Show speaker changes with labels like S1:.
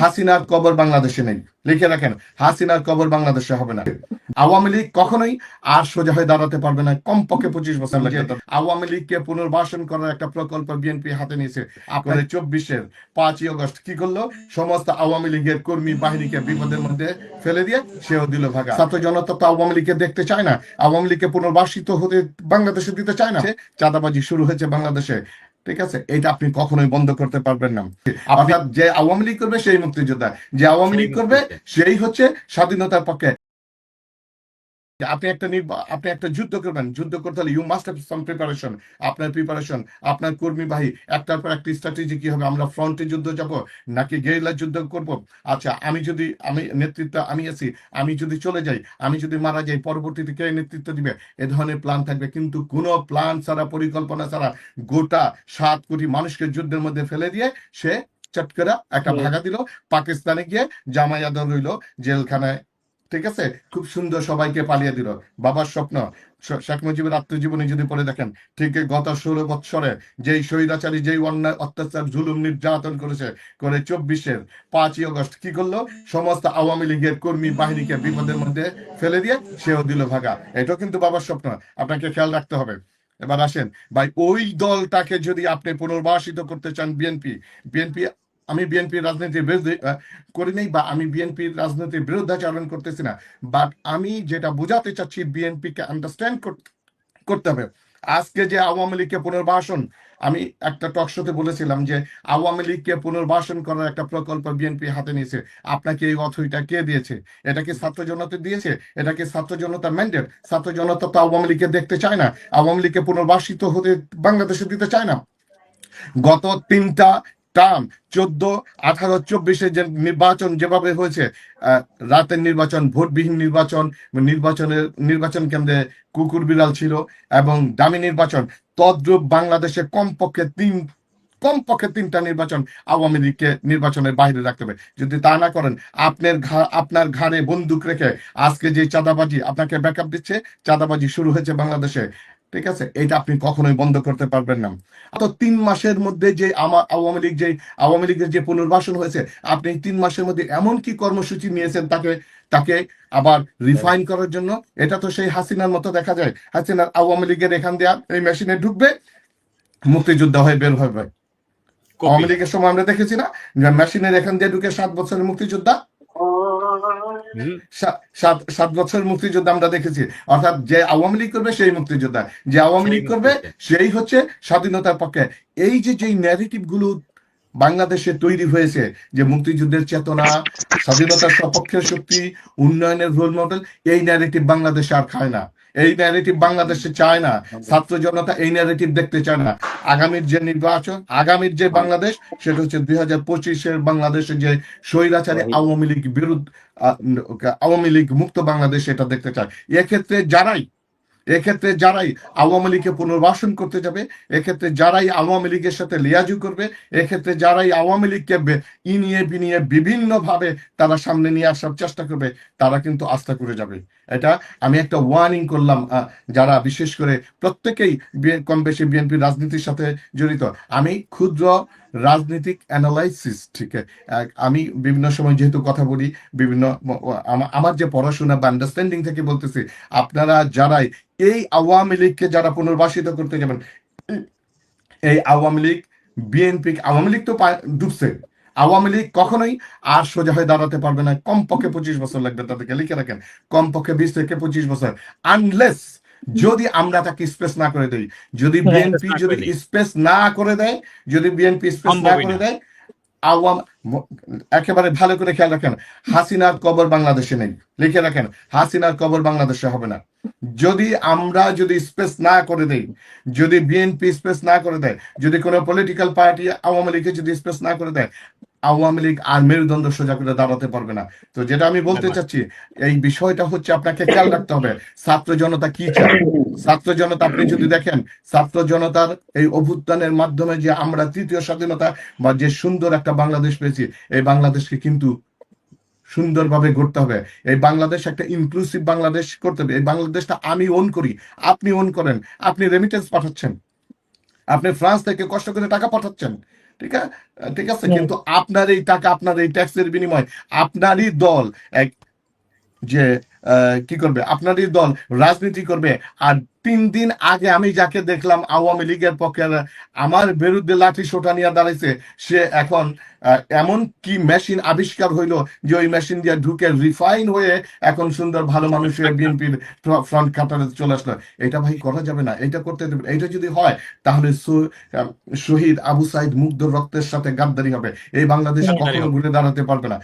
S1: হাসিনার কবর বাংলাদেশে নেই। লিখে রাখেন, হাসিনার কবর বাংলাদেশে হবে না। আওয়ামী লীগ কখনোই আর সোজা হয়ে দাঁড়াতে পারবে না। কমপক্ষে পঁচিশ বছর লাগবে আওয়ামী লীগকে পুনর্বাসন করার একটা প্রকল্প বিএনপি হাতে নিয়েছে। আপনার চব্বিশের পাঁচই আগস্ট কি করল? সমস্ত আওয়ামী লীগের কর্মী বাহিনীকে বিপদের মধ্যে ফেলে দিয়ে সেও দিল ভাগা। ছাত্র জনতা তো আওয়ামী লীগকে দেখতে চায় না। আওয়ামী লীগকে পুনর্বাসিত হতে বাংলাদেশে দিতে চায় না। চাঁদাবাজি শুরু হয়েছে বাংলাদেশে। ঠিক আছে? এটা আপনি কখনোই বন্ধ করতে পারবেন না। আপনার যে আওয়ামী লীগ করবে সেই মুক্তিযোদ্ধা। যে আওয়ামী লীগ করবে সেই হচ্ছে স্বাধীনতার পক্ষে। আপনি একটা আপনি একটা যুদ্ধ করবেন যুদ্ধ করতে হলে you must have some preparation আপনার প্রিপারেশন আপনার কর্মী বাহী একটার পর একটা স্ট্র্যাটেজি কি হবে আমরা ফ্রন্টে যুদ্ধ যাব নাকি গেরিলা যুদ্ধ করব আচ্ছা আমি যদি আমি নেতৃত্ব আমি আছি আমি যদি চলে যাই আমি যদি মারা যাই পরবর্তীতে কে নেতৃত্ব দিবে এ ধরনের প্ল্যান থাকবে কিন্তু কোনো প্ল্যান ছাড়া পরিকল্পনা ছাড়া গোটা সাত কোটি মানুষকে যুদ্ধের মধ্যে ফেলে দিয়ে সে চট করে একটা। ভাগা দিল পাকিস্তানে গিয়ে জামায়াত রইল জেলখানায় ঠিক আছে? খুব সুন্দর সবাইকে পালিয়ে দিল। বাবার স্বপ্ন শেখ মুজিবের আত্মজীবনী যদি পড়ে দেখেন, ঠিক গত ষোলো বৎসরে যেই স্বৈরাচারী, যেই অন্যায়, অত্যাচার, জুলুম, নির্যাতন করেছে, করে চব্বিশের পাঁচই আগস্ট কি করল? সমস্ত আওয়ামী লীগের কর্মী বাহিনীকে বিপদের মধ্যে ফেলে দিয়ে সেও দিল ভাগা। এটাও কিন্তু বাবার স্বপ্ন, আপনাকে খেয়াল রাখতে হবে। এবার আসেন, ভাই, ওই দলটাকে যদি আপনি পুনর্বাসিত করতে চান বিএনপি বিএনপি আমি বিএনপির রাজনীতির বিরুদ্ধে করি নাই বা আমি বিএনপির রাজনীতির বিরুদ্ধাচরণ করতেছি না। বাট আমি যেটা বোঝাতে চাচ্ছি বিএনপিকে আন্ডারস্ট্যান্ড করতে হবে। আজকে যে আওয়ামী লীগকে পুনর্বাসন, আমি একটা টক শোতে বলেছিলাম যে আওয়ামী লীগকে পুনর্বাসন করার একটা প্রকল্প বিএনপি হাতে নিয়েছে। আপনাকে এই অথরিটা কে দিয়েছে? এটা কি ছাত্র জনতা দিয়েছে? এটা কি ছাত্র জনতা ম্যান্ডেট ছাত্র জনতা তো আওয়ামী লীগকে দেখতে চায় না। আওয়ামী লীগকে পুনর্বাসিত হতে বাংলাদেশে দিতে চায় না। গত তিনটা টার্ম চোদ্দ, আঠারো, চব্বিশে যে নির্বাচন যেভাবে হয়েছে রাতের নির্বাচন, ভোটবিহীন নির্বাচন, নির্বাচনের, নির্বাচন কেন্দ্রে কুকুর বিড়াল ছিল এবং দামি নির্বাচন, তদ্রূপ বাংলাদেশে কমপক্ষে তিন, কমপক্ষে তিনটা নির্বাচন আওয়ামী লীগকে নির্বাচনের বাইরে রাখতে হবে। যদি তা না করেন, আপনার আপনার ঘাড়ে বন্দুক রেখে আজকে যে চাঁদাবাজি আপনাকে ব্যাকআপ দিচ্ছে, চাঁদাবাজি শুরু হয়েছে বাংলাদেশে। ঠিক আছে? এটা আপনি কখনোই বন্ধ করতে পারবেন না। তো তিন মাসের মধ্যে যে আমার আওয়ামী লীগ যে আওয়ামী লীগের যে পুনর্বাসন হয়েছে আপনি তিন মাসের মধ্যে এমন কি কর্মসূচি নিয়েছেন তাকে তাকে আবার রিফাইন করার জন্য? এটা তো সেই হাসিনার মতো দেখা যায়। হাসিনার আওয়ামী লীগের এখান দিয়ে এই মেশিনে ঢুকবে মুক্তিযোদ্ধা হয়ে বের হবে। আওয়ামী লীগের সময় আমরা দেখেছি না মেশিনের এখান দিয়ে ঢুকে সাত বছরের মুক্তিযোদ্ধা সাত বছরের মুক্তিযোদ্ধা আমরা দেখেছি। অর্থাৎ যে আওয়ামী লীগ করবে সেই মুক্তিযোদ্ধা। যে আওয়ামী লীগ করবে সেই হচ্ছে স্বাধীনতার পক্ষে। এই যে যে ন্যারেটিভগুলো বাংলাদেশে তৈরি হয়েছে যে মুক্তিযুদ্ধের চেতনা স্বাধীনতার সপক্ষের শক্তি উন্নয়নের রোল মডেল এই ন্যারেটিভ বাংলাদেশে আর খায় না। এই ন্যারেটিভ বাংলাদেশে চায় না। ছাত্র জনতা এই ন্যারেটিভ দেখতে চায় না। আগামীর যে নির্বাচন আগামীর যে বাংলাদেশ সেটা হচ্ছে দুই হাজার পঁচিশের বাংলাদেশের যে স্বৈরাচারী আওয়ামী লীগ বিরুদ্ধ আওয়ামী লীগ মুক্ত বাংলাদেশ এটা দেখতে চায়। এক্ষেত্রে যারাই এক্ষেত্রে যারাই আওয়ামী লীগকে পুনর্বাসন করতে যাবে, এক্ষেত্রে যারাই আওয়ামী লীগের সাথে লিয়াজু করবে, এক্ষেত্রে যারাই আওয়ামী লীগকে বে- ইনিয়ে বিনিয়ে বিভিন্ন ভাবে তারা সামনে নিয়ে আসার চেষ্টা করবে, তারা কিন্তু আস্থা করে যাবে। এটা আমি একটা ওয়ার্নিং করলাম যারা বিশেষ করে প্রত্যেকেই কম বেশি বিএনপি রাজনীতির সাথে জড়িত। আমি ক্ষুদ্র রাজনৈতিক অ্যানালাইসিস ঠিক? আমি বিভিন্ন সময় যেহেতু কথা বলি, বিভিন্ন আমার যে পড়াশোনা বা আন্ডারস্ট্যান্ডিং থেকে বলতেছি, আপনারা যারাই এই আওয়ামী লীগকে যারা পুনর্বাসিত করতে যাবেন, এই আওয়ামী লীগ বিএনপি আওয়ামী লীগ তো ডুবছে। আওয়ামী লীগ কখনোই আর সোজা হয়ে দাঁড়াতে পারবে না। কমপক্ষে পঁচিশ বছর লাগবে তাদেরকে। লিখে রাখেন, কমপক্ষে বিশ থেকে পঁচিশ বছর। আনলেস যদি আমরা তাকে স্পেস না করে দেই যদি
S2: হ্যাঁ,
S1: বিএনপি যদি স্পেস না করে দেয় যদি বিএনপি স্পেস না করে দেয় আওয়াম একেবারে ভালো করে খেয়াল রাখেন হাসিনার কবর বাংলাদেশে নেই। লিখে রাখেন হাসিনার কবর বাংলাদেশে হবে না। যদি আমরা যদি স্পেস না করে দেই যদি বিএনপি স্পেস না করে দেয় যদি কোনো পলিটিক্যাল পার্টি আওয়ামী লীগে যদি স্পেস না করে দেয় আওয়ামী লীগ আর মেরুদণ্ড সোজা করে দাঁড়াতে পারবে না। তো যেটা আমি বলতে চাচ্ছি এই বিষয়টা হচ্ছে আপনাকে খেয়াল রাখতে হবে ছাত্র জনতা কি চায়? ছাত্র জনতা আপনি যদি দেখেন ছাত্র জনতার এই অভ্যুত্থানের মাধ্যমে যে আমরা তৃতীয় স্বাধীনতা বা যে সুন্দর একটা বাংলাদেশ পেয়েছি এই বাংলাদেশকে কিন্তু সুন্দরভাবে গড়তে হবে। এই বাংলাদেশ একটা ইনক্লুসিভ বাংলাদেশ করতে হবে। এই বাংলাদেশটা আমি ওন করি আপনি ওন করেন আপনি রেমিটেন্স পাঠাচ্ছেন আপনি ফ্রান্স থেকে কষ্ট করে টাকা পাঠাচ্ছেন ঠিক আছে? ঠিক আছে? কিন্তু আপনার এই টাকা আপনার এই ট্যাক্সের বিনিময় আপনারই দল এক যে কি করবে? আপনারই দল রাজনীতি করবে। আর তিন দিন আগে আমি যাকে দেখলাম আওয়ামী লীগের পক্ষে আমার বিরুদ্ধে লাঠি সোটা নিয়ে দাঁড়াইছে সে এখন এমন কি মেশিন আবিষ্কার হইল যে ওই মেশিন দিয়ে ঢুকে রিফাইন হয়ে এখন সুন্দর ভালো মানুষের বিএনপির ফ্রন্ট কাটারে চলে আসলো। এটা ভাই করা যাবে না এটা করতে দেবে। এটা যদি হয় তাহলে শহীদ আবু সাইদ মুগ্ধ রক্তের সাথে গাদ্দারি হবে। এই বাংলাদেশ। কখনো ঘুরে দাঁড়াতে পারবে না।